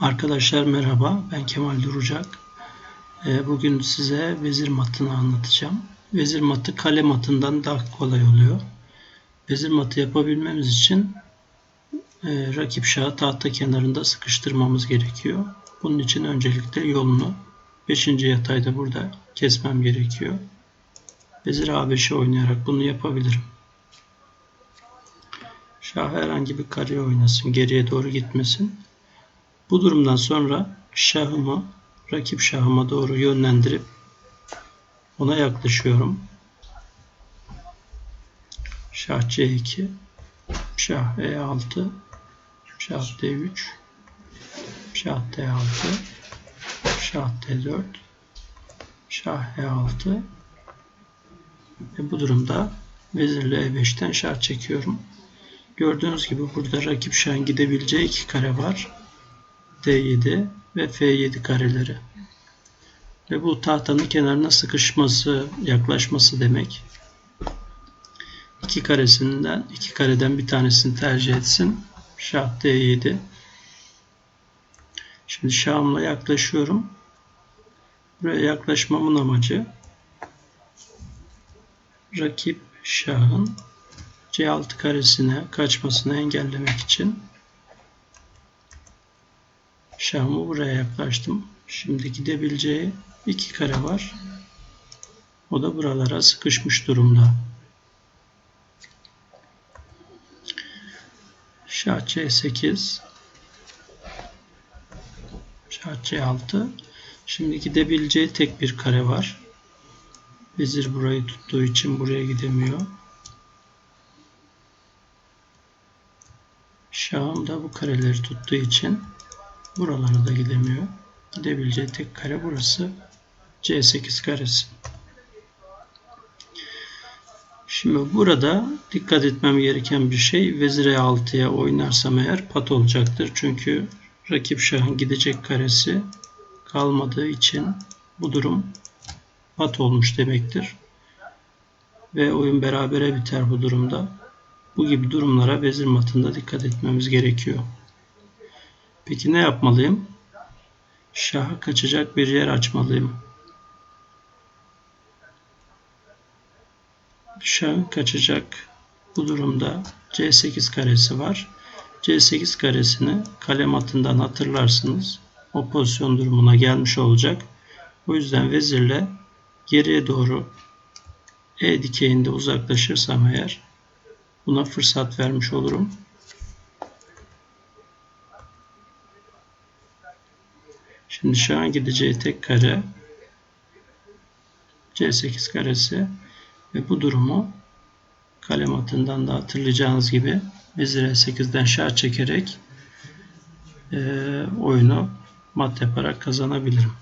Arkadaşlar merhaba, ben Kemal Durucak. Ee, Bugün size vezir matını anlatacağım. Vezir matı kale matından daha kolay oluyor. Vezir matı yapabilmemiz için e, rakip şahı tahta kenarında sıkıştırmamız gerekiyor. Bunun için öncelikle yolunu 5. yatayda burada kesmem gerekiyor. Vezir A5'i oynayarak bunu yapabilirim. Şah herhangi bir kare oynasın, geriye doğru gitmesin. Bu durumdan sonra şahımı rakip şahıma doğru yönlendirip ona yaklaşıyorum. Şah C2, şah E6, şah D3, şah D6, şah D4, şah E6 ve bu durumda vezirle E5'ten şah çekiyorum. Gördüğünüz gibi burada rakip şahın gidebileceği iki kare var. D7 ve F7 kareleri. Ve bu tahtanın kenarına sıkışması, yaklaşması demek. İki karesinden, iki kareden bir tanesini tercih etsin. Şah D7. Şimdi şahımla yaklaşıyorum. Buraya yaklaşmamın amacı rakip şahın C6 karesine kaçmasını engellemek için Şahımı buraya yaklaştım. Şimdi gidebileceği iki kare var. O da buralara sıkışmış durumda. Şah C8 Şah C6 Şimdi gidebileceği tek bir kare var. Vezir burayı tuttuğu için buraya gidemiyor. Şahım da bu kareleri tuttuğu için Buralara da gidemiyor. Gidebileceği tek kare burası. C8 karesi. Şimdi burada dikkat etmem gereken bir şey vezir E6'ya oynarsam eğer pat olacaktır. Çünkü rakip şahın gidecek karesi kalmadığı için bu durum pat olmuş demektir. Ve oyun berabere biter bu durumda. Bu gibi durumlara vezir matında dikkat etmemiz gerekiyor. Peki ne yapmalıyım? Şahı kaçacak bir yer açmalıyım. Şahın kaçacak bu durumda C8 karesi var. C8 karesini kalem atından hatırlarsınız. O pozisyon durumuna gelmiş olacak. O yüzden vezirle geriye doğru E dikeyinde uzaklaşırsam eğer buna fırsat vermiş olurum. Şimdi şu an gideceği tek kare C8 karesi ve bu durumu kalem atından da hatırlayacağınız gibi vezir E8'den şah çekerek e, oyunu mat yaparak kazanabilirim.